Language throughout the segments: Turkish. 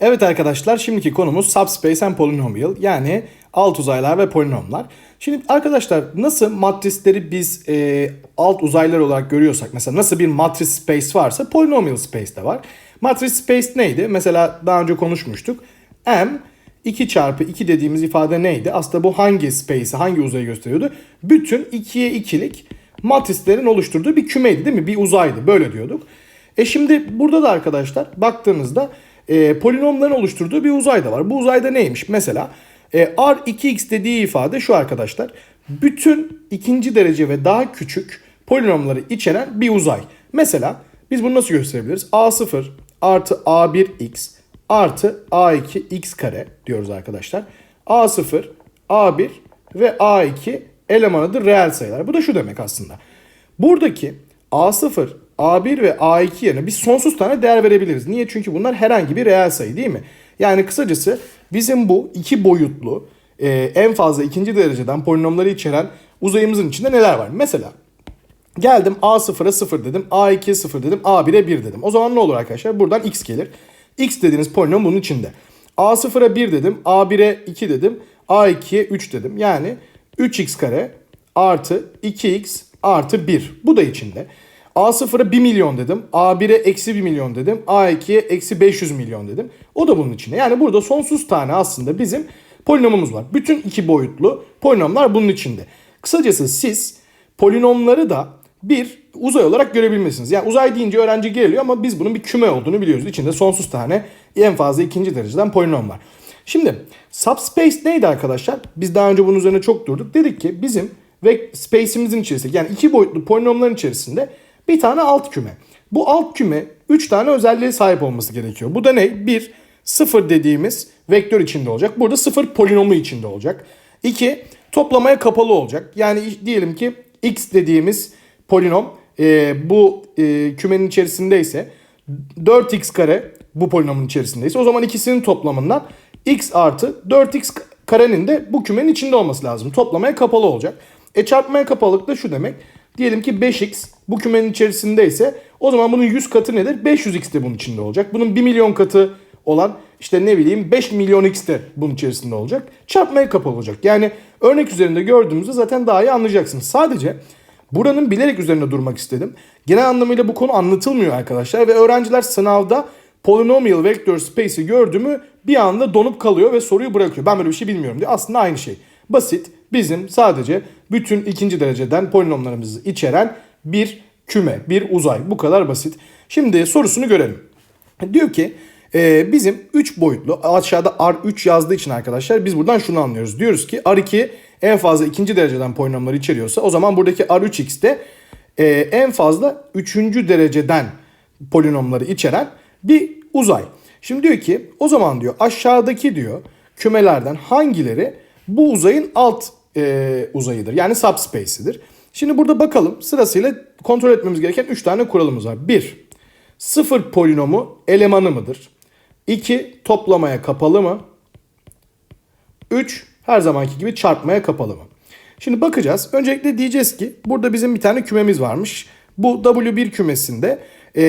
Evet arkadaşlar şimdiki konumuz subspace and polynomial yani alt uzaylar ve polinomlar. Şimdi arkadaşlar nasıl matrisleri biz e, alt uzaylar olarak görüyorsak mesela nasıl bir matris space varsa polynomial space de var. Matris space neydi? Mesela daha önce konuşmuştuk. M 2 çarpı 2 dediğimiz ifade neydi? Aslında bu hangi space'i hangi uzayı gösteriyordu? Bütün 2'ye 2'lik matrislerin oluşturduğu bir kümeydi değil mi? Bir uzaydı böyle diyorduk. E şimdi burada da arkadaşlar baktığınızda e, polinomların oluşturduğu bir uzay da var. Bu uzayda neymiş? Mesela e, R2x dediği ifade şu arkadaşlar. Bütün ikinci derece ve daha küçük polinomları içeren bir uzay. Mesela biz bunu nasıl gösterebiliriz? A0 artı A1x artı A2x kare diyoruz arkadaşlar. A0, A1 ve A2 elemanıdır reel sayılar. Bu da şu demek aslında. Buradaki A0, A1 ve A2 yerine biz sonsuz tane değer verebiliriz. Niye? Çünkü bunlar herhangi bir reel sayı değil mi? Yani kısacası bizim bu iki boyutlu e, en fazla ikinci dereceden polinomları içeren uzayımızın içinde neler var? Mesela geldim A0'a 0 dedim, A2'ye 0 dedim, A1'e 1 dedim. O zaman ne olur arkadaşlar? Buradan x gelir. x dediğiniz polinom bunun içinde. A0'a 1 dedim, A1'e 2 dedim, A2'ye 3 dedim. Yani 3x kare artı 2x artı 1. Bu da içinde. A0'a 1 milyon dedim. A1'e eksi 1 milyon dedim. A2'ye eksi 500 milyon dedim. O da bunun içinde. Yani burada sonsuz tane aslında bizim polinomumuz var. Bütün iki boyutlu polinomlar bunun içinde. Kısacası siz polinomları da bir uzay olarak görebilmesiniz. Yani uzay deyince öğrenci geliyor ama biz bunun bir küme olduğunu biliyoruz. İçinde sonsuz tane en fazla ikinci dereceden polinom var. Şimdi subspace neydi arkadaşlar? Biz daha önce bunun üzerine çok durduk. Dedik ki bizim ve space'imizin içerisinde yani iki boyutlu polinomların içerisinde bir tane alt küme. Bu alt küme 3 tane özelliğe sahip olması gerekiyor. Bu da ne? 1. 0 dediğimiz vektör içinde olacak. Burada 0 polinomu içinde olacak. 2. Toplamaya kapalı olacak. Yani diyelim ki x dediğimiz polinom e, bu e, kümenin içerisindeyse 4x kare bu polinomun içerisindeyse o zaman ikisinin toplamından x artı 4x karenin de bu kümenin içinde olması lazım. Toplamaya kapalı olacak. E çarpmaya kapalılık da şu demek. Diyelim ki 5x bu kümenin içerisindeyse o zaman bunun 100 katı nedir? 500x de bunun içinde olacak. Bunun 1 milyon katı olan işte ne bileyim 5 milyon x de bunun içerisinde olacak. Çarpmaya kapalı olacak. Yani örnek üzerinde gördüğümüzde zaten daha iyi anlayacaksınız. Sadece buranın bilerek üzerinde durmak istedim. Genel anlamıyla bu konu anlatılmıyor arkadaşlar ve öğrenciler sınavda polynomial vector space'i gördü mü bir anda donup kalıyor ve soruyu bırakıyor. Ben böyle bir şey bilmiyorum diye. Aslında aynı şey. Basit. Bizim sadece bütün ikinci dereceden polinomlarımızı içeren bir küme, bir uzay. Bu kadar basit. Şimdi sorusunu görelim. Diyor ki e, bizim 3 boyutlu aşağıda R3 yazdığı için arkadaşlar biz buradan şunu anlıyoruz. Diyoruz ki R2 en fazla ikinci dereceden polinomları içeriyorsa o zaman buradaki R3x de e, en fazla üçüncü dereceden polinomları içeren bir uzay. Şimdi diyor ki o zaman diyor aşağıdaki diyor kümelerden hangileri bu uzayın alt e, uzayıdır. Yani subspace'idir. Şimdi burada bakalım sırasıyla kontrol etmemiz gereken 3 tane kuralımız var. 1. Sıfır polinomu elemanı mıdır? 2. Toplamaya kapalı mı? 3. Her zamanki gibi çarpmaya kapalı mı? Şimdi bakacağız. Öncelikle diyeceğiz ki burada bizim bir tane kümemiz varmış. Bu W1 kümesinde e,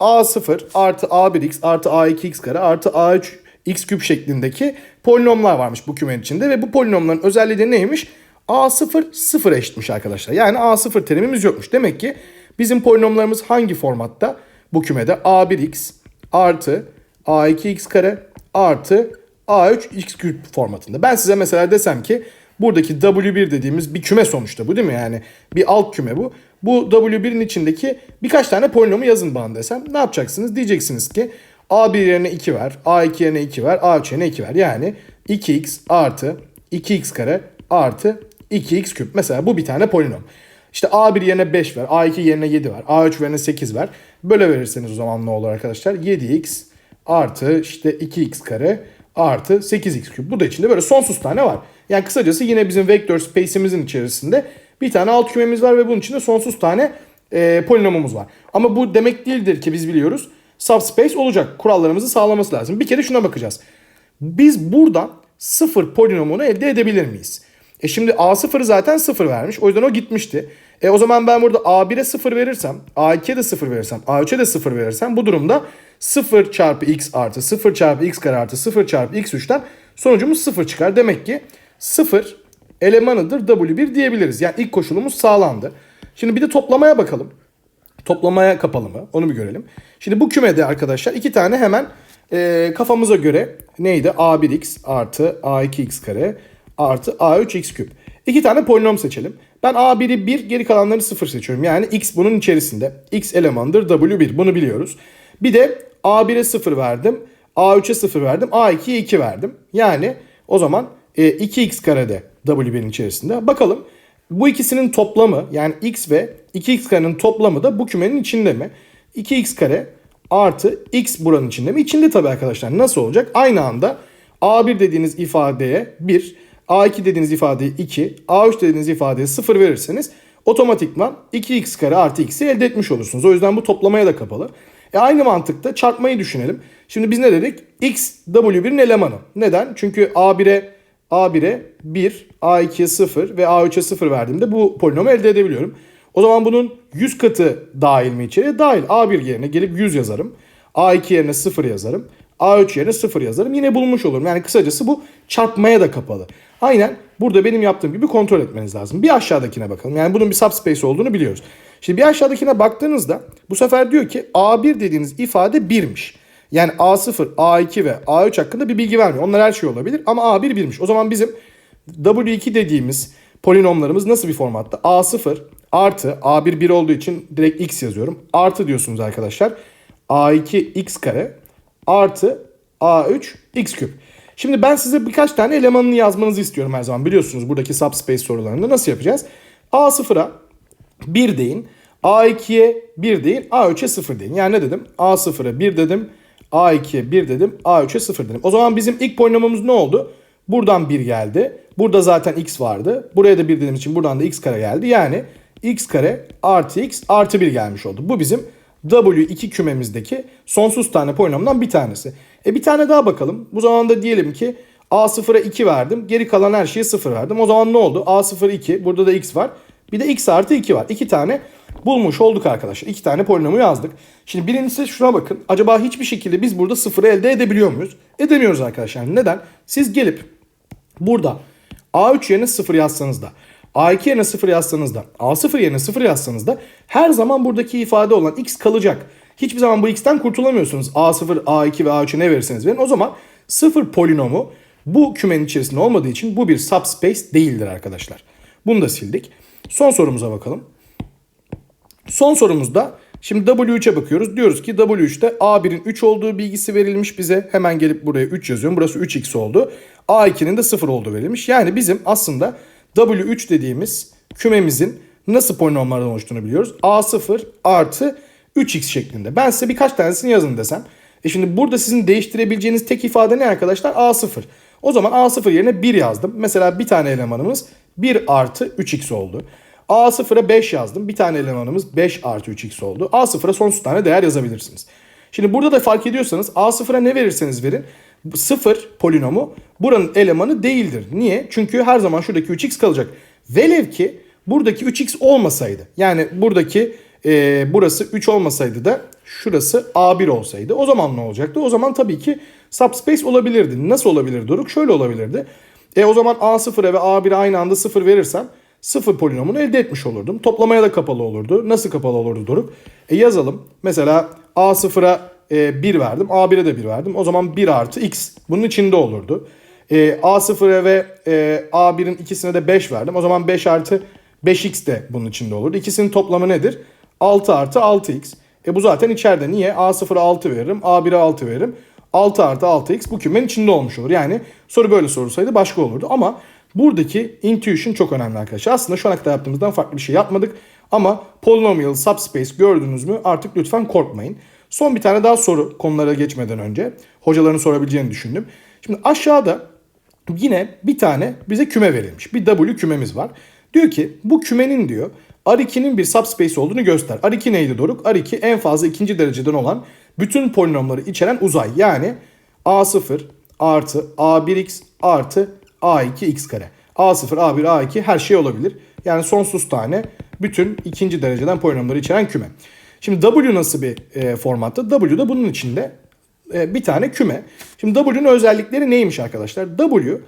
A0 artı A1x artı A2x kare artı A3 x küp şeklindeki polinomlar varmış bu kümenin içinde ve bu polinomların özelliği de neymiş? A0 0 eşitmiş arkadaşlar. Yani A0 terimimiz yokmuş. Demek ki bizim polinomlarımız hangi formatta? Bu kümede A1x artı A2x kare artı A3 x küp formatında. Ben size mesela desem ki buradaki W1 dediğimiz bir küme sonuçta bu değil mi? Yani bir alt küme bu. Bu W1'in içindeki birkaç tane polinomu yazın bana desem ne yapacaksınız? Diyeceksiniz ki A1 yerine 2 ver, A2 yerine 2 ver, A3 yerine 2 ver. Yani 2x artı 2x kare artı 2x küp. Mesela bu bir tane polinom. İşte A1 yerine 5 ver, A2 yerine 7 ver, A3 yerine 8 ver. Böyle verirseniz o zaman ne olur arkadaşlar? 7x artı işte 2x kare artı 8x küp. Bu da içinde böyle sonsuz tane var. Yani kısacası yine bizim vektör space'imizin içerisinde bir tane alt kümemiz var ve bunun içinde sonsuz tane e, polinomumuz var. Ama bu demek değildir ki biz biliyoruz subspace olacak. Kurallarımızı sağlaması lazım. Bir kere şuna bakacağız. Biz buradan sıfır polinomunu elde edebilir miyiz? E şimdi A0'ı zaten 0 vermiş. O yüzden o gitmişti. E o zaman ben burada A1'e 0 verirsem, A2'ye de 0 verirsem, A3'e de 0 verirsem bu durumda 0 çarpı x artı 0 çarpı x kare artı 0 çarpı x3'ten sonucumuz 0 çıkar. Demek ki 0 elemanıdır W1 diyebiliriz. Yani ilk koşulumuz sağlandı. Şimdi bir de toplamaya bakalım. Toplamaya kapalı mı? Onu bir görelim. Şimdi bu kümede arkadaşlar iki tane hemen e, kafamıza göre neydi? A1x artı A2x kare artı A3x küp. İki tane polinom seçelim. Ben A1'i 1 geri kalanları 0 seçiyorum. Yani x bunun içerisinde. x elemandır W1 bunu biliyoruz. Bir de A1'e 0 verdim. A3'e 0 verdim. A2'ye 2 verdim. Yani o zaman e, 2x karede W1'in içerisinde. Bakalım bu ikisinin toplamı yani x ve 2x karenin toplamı da bu kümenin içinde mi? 2x kare artı x buranın içinde mi? İçinde tabii arkadaşlar. Nasıl olacak? Aynı anda A1 dediğiniz ifadeye 1, A2 dediğiniz ifadeye 2, A3 dediğiniz ifadeye 0 verirseniz otomatikman 2x kare artı x'i elde etmiş olursunuz. O yüzden bu toplamaya da kapalı. E aynı mantıkta çarpmayı düşünelim. Şimdi biz ne dedik? x W1'in elemanı. Neden? Çünkü A1'e A1'e 1, A2'ye 0 ve A3'e 0 verdiğimde bu polinomu elde edebiliyorum. O zaman bunun 100 katı dahil mi içeriye? Dahil. A1 yerine gelip 100 yazarım. A2 yerine 0 yazarım. A3 yerine 0 yazarım. Yine bulmuş olurum. Yani kısacası bu çarpmaya da kapalı. Aynen burada benim yaptığım gibi kontrol etmeniz lazım. Bir aşağıdakine bakalım. Yani bunun bir subspace olduğunu biliyoruz. Şimdi bir aşağıdakine baktığınızda bu sefer diyor ki A1 dediğiniz ifade 1'miş. Yani A0, A2 ve A3 hakkında bir bilgi vermiyor. Onlar her şey olabilir ama A1 1'miş. O zaman bizim W2 dediğimiz polinomlarımız nasıl bir formatta? A0 artı A1 1 olduğu için direkt x yazıyorum. Artı diyorsunuz arkadaşlar. A2 x kare artı A3 x küp. Şimdi ben size birkaç tane elemanını yazmanızı istiyorum her zaman. Biliyorsunuz buradaki subspace sorularında nasıl yapacağız? A0'a 1 deyin. A2'ye 1 deyin. A3'e 0 deyin. Yani ne dedim? A0'a 1 dedim. A2'ye 1 dedim. A3'e 0 dedim. O zaman bizim ilk polinomumuz ne oldu? Buradan 1 geldi. Burada zaten x vardı. Buraya da 1 dediğim için buradan da x kare geldi. Yani x kare artı x artı 1 gelmiş oldu. Bu bizim W2 kümemizdeki sonsuz tane polinomdan bir tanesi. E bir tane daha bakalım. Bu zaman da diyelim ki A0'a 2 verdim. Geri kalan her şeye 0 verdim. O zaman ne oldu? A0 2. Burada da x var. Bir de x artı 2 var. 2 tane bulmuş olduk arkadaşlar. 2 tane polinomu yazdık. Şimdi birincisi şuna bakın. Acaba hiçbir şekilde biz burada sıfırı elde edebiliyor muyuz? Edemiyoruz arkadaşlar. Neden? Siz gelip burada A3 yerine 0 yazsanız da A2 yerine 0 yazsanız da A0 yerine 0 yazsanız da her zaman buradaki ifade olan x kalacak. Hiçbir zaman bu x'ten kurtulamıyorsunuz. A0, A2 ve A3'e ne verirseniz verin. O zaman 0 polinomu bu kümenin içerisinde olmadığı için bu bir subspace değildir arkadaşlar. Bunu da sildik. Son sorumuza bakalım. Son sorumuzda şimdi W3'e bakıyoruz. Diyoruz ki W3'te A1'in 3 olduğu bilgisi verilmiş bize. Hemen gelip buraya 3 yazıyorum. Burası 3x oldu. A2'nin de 0 olduğu verilmiş. Yani bizim aslında W3 dediğimiz kümemizin nasıl polinomlardan oluştuğunu biliyoruz. A0 artı 3x şeklinde. Ben size birkaç tanesini yazın desem. E şimdi burada sizin değiştirebileceğiniz tek ifade ne arkadaşlar? A0. O zaman A0 yerine 1 yazdım. Mesela bir tane elemanımız 1 artı 3x oldu. A0'a 5 yazdım. Bir tane elemanımız 5 artı 3x oldu. A0'a sonsuz tane değer yazabilirsiniz. Şimdi burada da fark ediyorsanız A0'a ne verirseniz verin 0 polinomu buranın elemanı değildir. Niye? Çünkü her zaman şuradaki 3x kalacak. Velev ki buradaki 3x olmasaydı. Yani buradaki e, burası 3 olmasaydı da şurası A1 olsaydı. O zaman ne olacaktı? O zaman tabii ki subspace olabilirdi. Nasıl olabilir Doruk? Şöyle olabilirdi. E o zaman A0'a ve A1'e aynı anda 0 verirsem sıfır polinomunu elde etmiş olurdum. Toplamaya da kapalı olurdu. Nasıl kapalı olurdu Doruk? E yazalım. Mesela A0'a e, 1 verdim. A1'e de 1 verdim. O zaman 1 artı x bunun içinde olurdu. E, A0'a ve e, A1'in ikisine de 5 verdim. O zaman 5 artı 5x de bunun içinde olurdu. İkisinin toplamı nedir? 6 artı 6x. E bu zaten içeride. Niye? A0'a 6 veririm. A1'e 6 veririm. 6 artı 6x bu kümenin içinde olmuş olur. Yani soru böyle sorsaydı başka olurdu. Ama buradaki intuition çok önemli arkadaşlar. Aslında şu ana kadar yaptığımızdan farklı bir şey yapmadık. Ama polynomial subspace gördünüz mü artık lütfen korkmayın. Son bir tane daha soru konulara geçmeden önce. Hocaların sorabileceğini düşündüm. Şimdi aşağıda yine bir tane bize küme verilmiş. Bir W kümemiz var. Diyor ki bu kümenin diyor R2'nin bir subspace olduğunu göster. R2 neydi Doruk? R2 en fazla ikinci dereceden olan bütün polinomları içeren uzay. Yani A0 artı A1x artı A2x kare. A0, A1, A2 her şey olabilir. Yani sonsuz tane bütün ikinci dereceden polinomları içeren küme. Şimdi W nasıl bir e, formatta? W da bunun içinde e, bir tane küme. Şimdi W'nun özellikleri neymiş arkadaşlar? W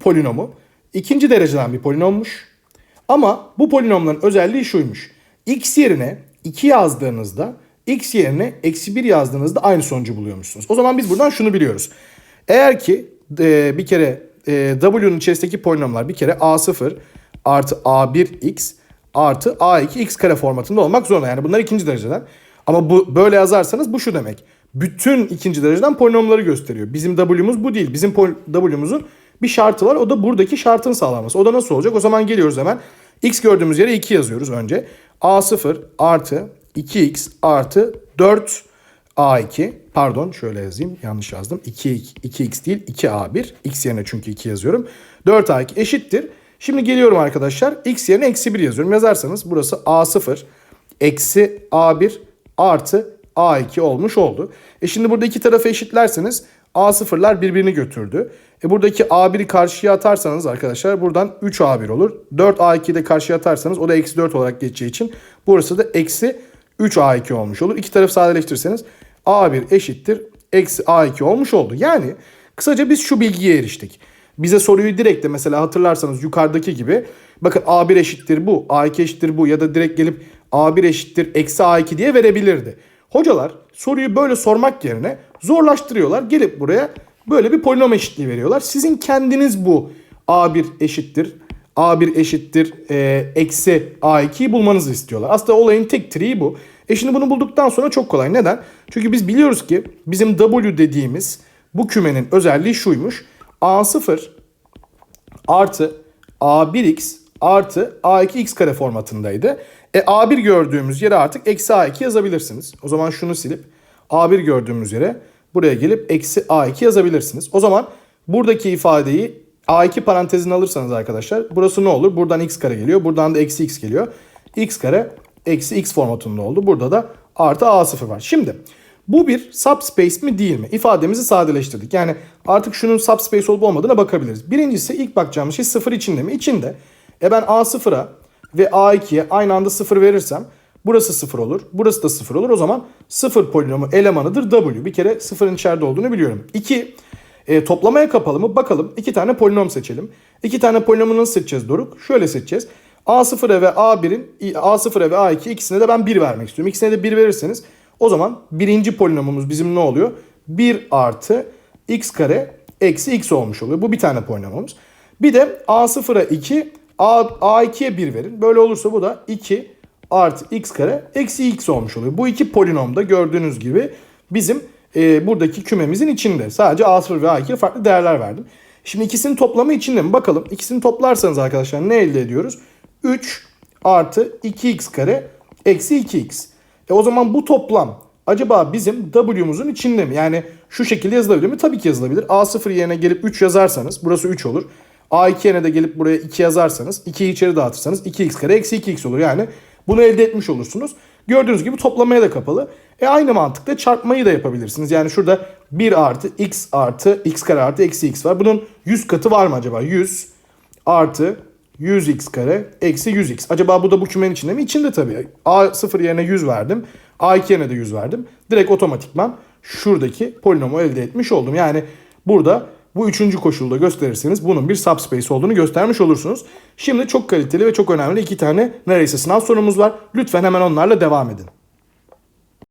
polinomu ikinci dereceden bir polinommuş. Ama bu polinomların özelliği şuymuş. X yerine 2 yazdığınızda x yerine eksi 1 yazdığınızda aynı sonucu buluyormuşsunuz. O zaman biz buradan şunu biliyoruz. Eğer ki e, bir kere e, W'nun içerisindeki polinomlar bir kere A0 artı A1x artı A2x kare formatında olmak zorunda. Yani bunlar ikinci dereceden. Ama bu böyle yazarsanız bu şu demek. Bütün ikinci dereceden polinomları gösteriyor. Bizim W'muz bu değil. Bizim W'muzun bir şartı var. O da buradaki şartın sağlanması. O da nasıl olacak? O zaman geliyoruz hemen. X gördüğümüz yere 2 yazıyoruz önce. A0 artı 2x artı 4 A2 pardon şöyle yazayım yanlış yazdım. 2, 2x değil 2A1 x yerine çünkü 2 yazıyorum. 4A2 eşittir. Şimdi geliyorum arkadaşlar x yerine eksi 1 yazıyorum. Yazarsanız burası A0 eksi A1 artı A2 olmuş oldu. E şimdi burada iki tarafı eşitlerseniz A0'lar birbirini götürdü. E buradaki A1'i karşıya atarsanız arkadaşlar buradan 3A1 olur. 4A2'yi de karşıya atarsanız o da eksi 4 olarak geçeceği için burası da eksi 3A2 olmuş olur. İki tarafı sadeleştirirseniz A1 eşittir eksi A2 olmuş oldu. Yani kısaca biz şu bilgiye eriştik. Bize soruyu direkt de mesela hatırlarsanız yukarıdaki gibi bakın A1 eşittir bu, A2 eşittir bu ya da direkt gelip A1 eşittir eksi A2 diye verebilirdi. Hocalar soruyu böyle sormak yerine zorlaştırıyorlar. Gelip buraya böyle bir polinom eşitliği veriyorlar. Sizin kendiniz bu A1 eşittir A1 eşittir e, eksi A2'yi bulmanızı istiyorlar. Aslında olayın tek triği bu. E şimdi bunu bulduktan sonra çok kolay. Neden? Çünkü biz biliyoruz ki bizim W dediğimiz bu kümenin özelliği şuymuş. A0 artı A1x artı A2x kare formatındaydı. E A1 gördüğümüz yere artık eksi A2 yazabilirsiniz. O zaman şunu silip A1 gördüğümüz yere buraya gelip eksi A2 yazabilirsiniz. O zaman buradaki ifadeyi A2 parantezine alırsanız arkadaşlar burası ne olur? Buradan x kare geliyor. Buradan da eksi x geliyor. x kare eksi x formatında oldu. Burada da artı A0 var. Şimdi bu bir subspace mi değil mi? İfademizi sadeleştirdik. Yani artık şunun subspace olup olmadığına bakabiliriz. Birincisi ilk bakacağımız şey sıfır içinde mi? İçinde. E ben A0'a ve A2'ye aynı anda sıfır verirsem burası sıfır olur. Burası da sıfır olur. O zaman sıfır polinomu elemanıdır W. Bir kere sıfırın içeride olduğunu biliyorum. 2. E, toplamaya kapalı mı? Bakalım. İki tane polinom seçelim. İki tane polinomu nasıl seçeceğiz Doruk? Şöyle seçeceğiz. A0'a ve A1'in A0'a ve A2 ikisine de ben 1 vermek istiyorum. İkisine de 1 verirseniz o zaman birinci polinomumuz bizim ne oluyor? 1 artı x kare eksi x olmuş oluyor. Bu bir tane polinomumuz. Bir de A0'a 2 A, A2'ye 1 verin. Böyle olursa bu da 2 artı x kare eksi x olmuş oluyor. Bu iki polinomda gördüğünüz gibi bizim e, buradaki kümemizin içinde. Sadece A0 ve A2'ye farklı değerler verdim. Şimdi ikisinin toplamı içinde mi? Bakalım. İkisini toplarsanız arkadaşlar ne elde ediyoruz? 3 artı 2x kare eksi 2x. E o zaman bu toplam acaba bizim W'muzun içinde mi? Yani şu şekilde yazılabilir mi? Tabii ki yazılabilir. A0 yerine gelip 3 yazarsanız burası 3 olur. A2 yerine de gelip buraya 2 yazarsanız 2'yi içeri dağıtırsanız 2x kare eksi 2x olur. Yani bunu elde etmiş olursunuz. Gördüğünüz gibi toplamaya da kapalı. E aynı mantıkla çarpmayı da yapabilirsiniz. Yani şurada 1 artı x artı x kare artı eksi x var. Bunun 100 katı var mı acaba? 100 artı 100x kare eksi 100x. Acaba bu da bu kümenin içinde mi? İçinde tabii. A0 yerine 100 verdim. A2 yerine de 100 verdim. Direkt otomatikman şuradaki polinomu elde etmiş oldum. Yani burada bu üçüncü koşulda gösterirseniz bunun bir subspace olduğunu göstermiş olursunuz. Şimdi çok kaliteli ve çok önemli iki tane neredeyse sınav sorumuz var. Lütfen hemen onlarla devam edin.